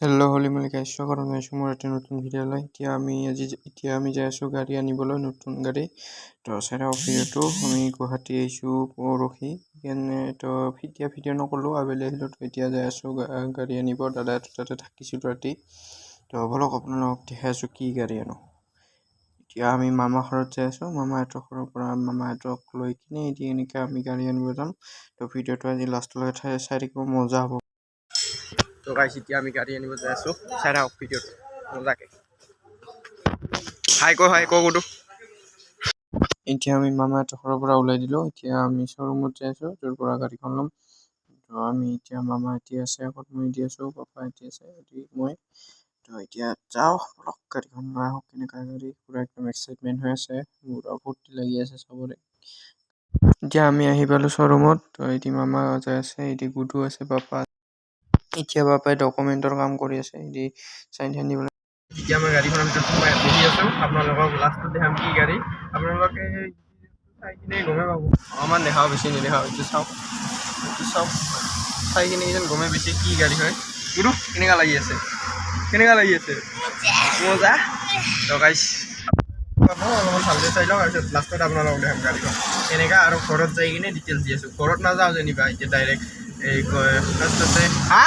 Hello' হলি মালিকা স্বাগতম জনাইছোঁ মোৰ এটা নতুন ভিডিঅ'লৈ এতিয়া আমি আজি এতিয়া আমি যাই আছোঁ গাড়ী আনিবলৈ নতুন গাড়ী। তো চাইডৰ ভিডিঅ'টো আমি গুৱাহাটী আহিছোঁ পৰহি। সেইকাৰণে তো এতিয়া ভিডিঅ' নকৰিলোঁ আবেলি আহিলোঁ তো এতিয়া যাই আছোঁ গাড়ী আনিব। দাদা তাতে থাকিছোঁ ৰাতি। তো বলক আপোনালোকক দেখাই আছোঁ কি গাড়ী আনো। এতিয়া আমি মামা ঘৰত যাই আছোঁ মামাহঁতৰ ঘৰৰ পৰা মামাহঁতক লৈ কিনে এতিয়া এনেকৈ আমি গাড়ী আনিব যাম। তো ভিডিঅ'টো আজি লাষ্টলৈকে চাই থাকিব, মজা হ'ব। তো গাইছ এতিয়া আমি গাড়ী আনিব যাই আছোঁ। চাই থাকক ভিডিঅ'টো। মজাকে হাই ক হাই ক, কোটো? এতিয়া আমি মামাহঁতৰ ঘৰৰ পৰা ওলাই দিলোঁ। এতিয়া আমি শ্ব'ৰুমত যাই আছোঁ, য'ৰ পৰা গাড়ীখন ল'ম। তো আমি এতিয়া মামা এতিয়া আছে, আগত মই দি আছোঁ, পাপা এতিয়া আছে এটি মই। তো এতিয়া যাওঁ, অলপ গাড়ীখন লৈ আহোঁ, কেনেকুৱা গাড়ী, পূৰা একদম এক্সাইটমেণ্ট হৈ আছে। পূৰা ফূৰ্তি লাগি আছে চবৰে। এতিয়া আমি আহি পালোঁ শ্ব'ৰুমত তো এতিয়া মামা যাই আছে এতিয়া গুডু আছে, পাপা এতিয়া বাপাই ডকুমেণ্টৰ কাম কৰি আছে এটি চাইন চাইন দিবলৈ। এতিয়া মই গাড়ীখনৰ ভিতৰত সোমাই বহি আছোঁ, আপোনালোকক লাষ্টত দেখাম কি গাড়ী। আপোনালোকে চাই কিনে গমেই পাব। অকণমান দেখাওঁ বেছি নেদেখাওঁ, এইটো চাওক এইটো চাওক। চাই কিনে যেন গমেই বেছি কি গাড়ী হয়। গুৰু কেনেকুৱা লাগি আছে। কেনেকুৱা লাগি আছে। মজা। লগাইছ অলপমান ভালকৈ চাই লওক তাৰপিছত লাষ্টত আপোনালোকক দেখাম গাড়ীখন। এনেকুৱা আৰু ঘৰত যাই কিনে ডিটেইলছ দি আছোঁ। ঘৰত নাযাওঁ যেনিবা, এতিয়া ডাইৰেক্ট এই ফাৰ্ষ্টতে হা?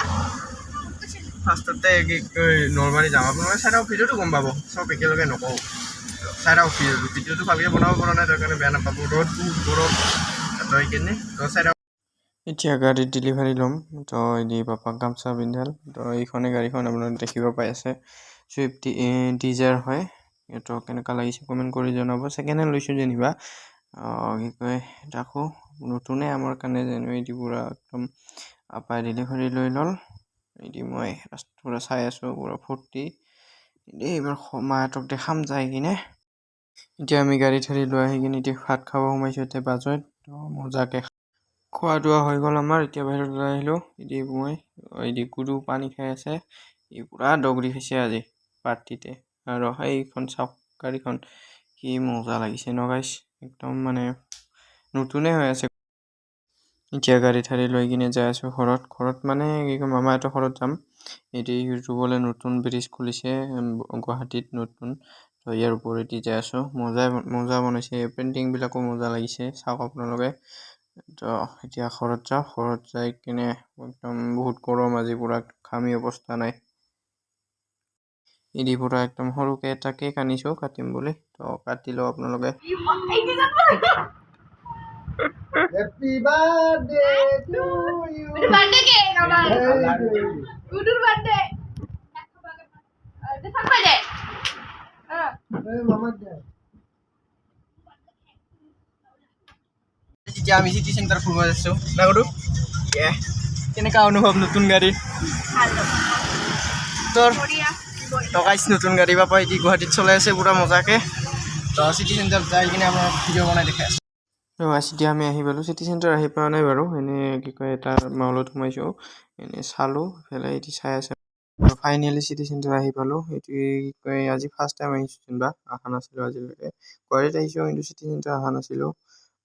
ফাৰ্ষ্টতে কি কয় নলবাৰী যাম আপোনালোকে চাই থাকক ভিডিঅ'টো গম পাব। চব একেলগে নকওঁ। চাই থাকক ভিডিঅ'টো ভিডিঅ'টো ভালকৈ বনাব পৰা নাই, তাৰ কাৰণে বেয়া নাপাব। ৰ'দ গৰম তই কিনে। তো চাই থাকক এতিয়া গাড়ীত ডেলিভাৰী ল'ম। তো এদি পাপাক গামচা পিন্ধাল। তো এইখনে গাড়ীখন আপোনালোকে দেখিব পাই আছে। চুইফ্ট ডিজাৰ হয়। তো কেনেকুৱা লাগিছে কমেণ্ট কৰি জনাব। ছেকেণ্ড হেণ্ড লৈছোঁ যেনিবা। কি কয় তাকো নতুনে আমাৰ কাৰণে যেনিবা পূৰা একদম পাপাই ডেলিভাৰী লৈ ল'ল। এটি মই পূৰা চাই আছোঁ পূৰা ফূৰ্তি দেই এইবাৰ মাহঁতক দেখাম যাই কিনে। এতিয়া আমি গাড়ী চাড়ী লৈ আহি কিনে এতিয়া ভাত খাব সোমাইছোঁ এতিয়া বাজত মজাকৈ খোৱা দোৱা হৈ গ'ল আমাৰ এতিয়া বাহিৰত ওলাই আহিলোঁ। এতিয়া মই এদি গুৰু পানী খাই আছে ই পূৰা দগৰি খাইছে আজি পাৰ্টিতে। আৰু সেইখন চাওক গাড়ীখন কি মজা লাগিছে ন গাইছ একদম মানে নতুনে হৈ আছে এতিয়া গাড়ী ঠাড়ী লৈ কিনে যাই আছোঁ ঘৰত। ঘৰত মানে কি কয় মামাহঁতৰ ঘৰত যাম। এটি ৰুবলৈ নতুন ব্ৰিজ খুলিছে গুৱাহাটীত নতুন। তো ইয়াৰ ওপৰেদি যাই আছোঁ। মজাই মজা বনাইছে। পেইণ্টিংবিলাকো মজা লাগিছে। চাওক আপোনালোকে। তো এতিয়া ঘৰত যাওঁ। ঘৰত যাই কিনে একদম বহুত গৰম আজি, পূৰা ঘামি অৱস্থা নাই। ইদি পূৰা একদম সৰুকৈ এটা কেক আনিছোঁ কাটিম বুলি। তো কাটি লওঁ আপোনালোকে। Happy birthday to you. birthday cake আমার. গুডুর বার্থডে এটা থাকবে হ্যাঁ। Mama Dad. এতিয়া আমি চিটি চেণ্টাৰ ফুৰিব যাইছোঁ না অনুভৱ নতুন গাড়ী? ভালো। বঢ়িয়া। টকাইছ নতুন গাড়ী পাপা এটি গুৱাহাটীত চলাই আছে পূৰা মজাকৈ। তো চিটি চেণ্টাৰ যাই কিনে আপোনাৰ ভিডিঅ' বনাই দেখাই আছোঁ। এতিয়া আমি আহি পালোঁ চিটি চেণ্টাৰ আহি পোৱা নাই বাৰু। এনেই কি কয়, এটা মলত সোমাইছোঁ। এনেই চালোঁ, ইফালে এটি চাই আছে। ফাইনেলি চিটি চেণ্টাৰ আহি পালোঁ। এইটো কি কয়, আজি ফাৰ্ষ্ট টাইম আহিছোঁ যেনিবা। অহা নাছিলোঁ আজিলৈকে। গুৱাহাটীত আহিছোঁ, কিন্তু চিটি চেণ্টাৰ অহা নাছিলোঁ।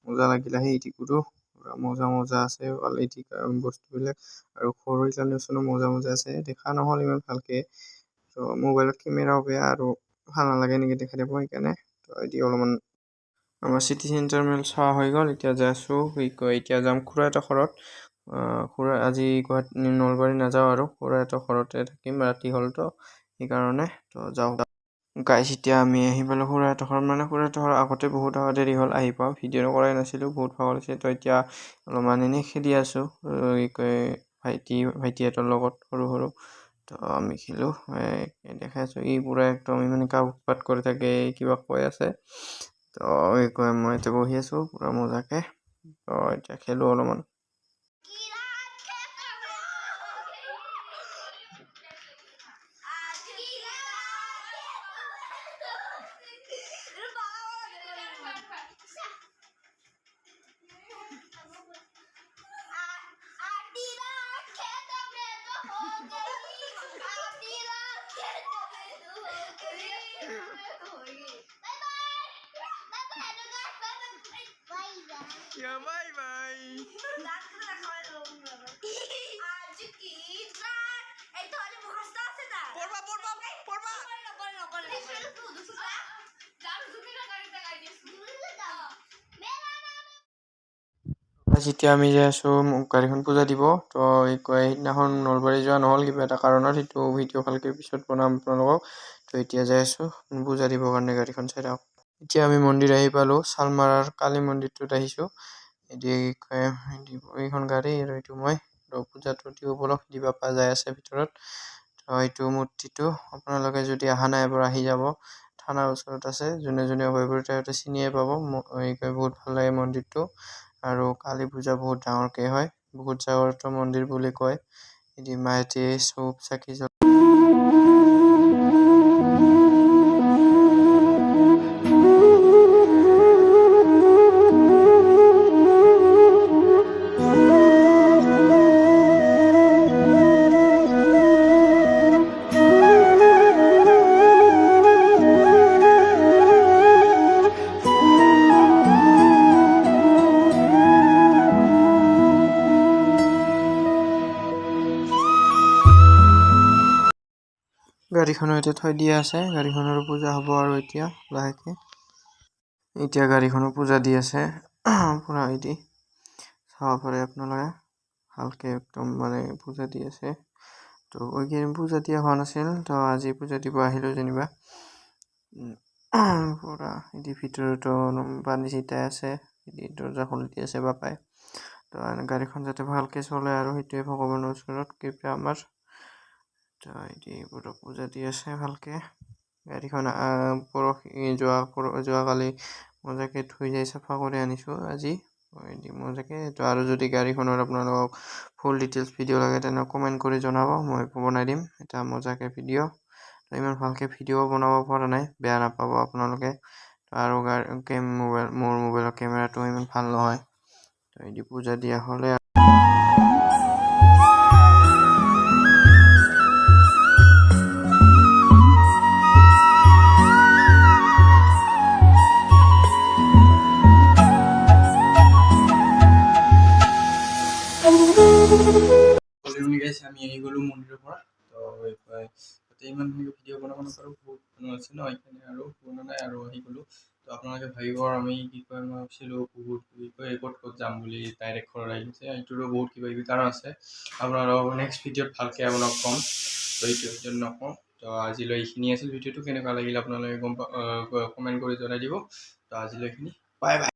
মজা লাগিল আহি ইটিকুটো পূৰা মজা মজা আছে কোৱালিটি বস্তুবিলাক। আৰু সৰু ইলেকশ্যনো মজা মজা আছে। দেখা নহ'ল ইমান ভালকৈ। তো মোবাইলত কেমেৰাও বেয়া আৰু ভালো নালাগে এনেকৈ দেখাই দিব, সেইকাৰণে। তো এতিয়া অলপমান আমাৰ চিটি চেণ্টাৰ মেল চোৱা হৈ গ'ল এতিয়া যাই আছোঁ কি কয় এতিয়া যাম খুৰা এটা ঘৰত খুৰা আজি গুৱাহাটী নলবাৰী নাযাওঁ আৰু খুৰা এটা ঘৰতে থাকিম ৰাতি হ'লতো সেইকাৰণে তো যাওঁ। গাইছ এতিয়া আমি আহি পালোঁ খুৰা এটা ঘৰত মানে খুৰা এটা ঘৰ আগতে বহুত আগত দেৰি হ'ল আহি পাওঁ ভিডিঅ' কৰাই নাছিলোঁ বহুত ভাগৰ লাগিছে তো এতিয়া অলপমান এনেই খেলি আছোঁ কি কয় ভাইটি ভাইটিহঁতৰ লগত সৰু সৰু তো আমি খেলোঁ দেখাই আছোঁ ই পূৰা একদম ইমান কা উৎপাত কৰি থাকে কিবা কৈ আছে। তো এই কয় মই এতিয়া বহি আছোঁ পূৰা মজাকৈ। তো এতিয়া খেলোঁ অলপমান। যেতিয়া আমি যাই আছোঁ, মোক গাড়ীখন পূজা দিব। তো সেইদিনাখন নলবাৰী যোৱা নহ'ল, কিবা এটা কাৰণত। সেইটো ভিডিঅ' ভালকৈ পিছত বনাম আপোনালোকক। তো এতিয়া যাই আছোঁ, পূজা দিবৰ কাৰণে গাড়ীখন চাই থাকক। এতিয়া আমি মন্দিৰ আহি পালোঁ, চালমাৰাৰ কালী মন্দিৰটোত আহিছোঁ। এতিয়া এইখন গাড়ী আৰু এইটো মই। তো পূজাটো দিব বলক, দিবা পা যাই আছে ভিতৰত। তো এইটো মূৰ্তিটো আপোনালোকে যদি অহা নাই এবাৰ আহি যাব। থানাৰ ওচৰত আছে, যোনে যোনে অভয়পুৰী সিহঁতে চিনিয়ে পাব। বহুত ভালো লাগে মন্দিৰটো। আৰু কালী পূজা বহুত ডাঙৰকৈ হয়। বহুত জাগ্ৰত মন্দিৰ বুলি কয়। এদি মাইতী চুপ চাকি জ্বলাই গাড়ীখনো এতিয়া থৈ দিয়া আছে, গাড়ীখনৰো পূজা হ'ব আৰু এতিয়া, লাহেকৈ। এতিয়া গাড়ীখনো পূজা দি আছে, পূৰা এদি চাব পাৰে আপোনালোকে, ভালকৈ একদম মানে পূজা দি আছে। তো এইকেইদিন পূজা দিয়া হোৱা নাছিল, তো আজি পূজা দিব আহিলোঁ যেনিবা। পূৰা এদি ভিতৰতো পানী ছিটাই আছে দৰ্জা খুলি দি আছে বাপাই। তো গাড়ীখন যাতে ভালকৈ চলে আৰু সেইটোৱে ভগৱানৰ ওচৰত কৃপা আমাৰ। তো এদি পুৰা পূজা দি আছে ভালকৈ। গাড়ীখন পৰহি যোৱা, পৰ- যোৱাকালি মজাকৈ ধুই যাই চাফা কৰি আনিছোঁ আজি। মজাকৈ তো, আৰু যদি গাড়ীখনৰ আপোনালোকক ফুল ডিটেইলছ ভিডিঅ' লাগে, তেনে কমেণ্ট কৰি জনাব, মই বনাই দিম। এটা মজাকৈ ভিডিঅ' ইমান ভালকৈ ভিডিঅ' বনাব পৰা নাই, বেয়া নাপাব আপোনালোকে। আৰু মোবাইল, মোৰ মোবাইলৰ কেমেৰাটো ইমান ভালো নহয়। তো এদি পূজা দিয়া হ'লে গাইছে আমি আহি গ'লোঁ মন্দিৰৰ পৰা তো তাতে ইমান ভিডিঅ' বনাব নাপাৰোঁ বহুত মানুহ আছে ন সেইকাৰণে আৰু বনোৱা নাই আৰু আহি গ'লোঁ তো আপোনালোকে ভাবিব আমি কি কয় মই ভাবিছিলোঁ বহুত কি কয় ক'ত ক'ত যাম বুলি ডাইৰেক্ট ঘৰত আহি গৈছে এইটোৰো বহুত কিবা কিবি কাৰণ আছে। আপোনালোকক নেক্সট ভিডিঅ'ত ভালকৈ আপোনাক ক'ম, তো এইটো ভিডিঅ'ত নকওঁ তো আজিলৈ এইখিনি আছিল ভিডিঅ'টো কেনেকুৱা লাগিল আপোনালোকে গম পা কমেণ্ট কৰি জনাই দিব। তো আজিলৈ এইখিনি বাই বাই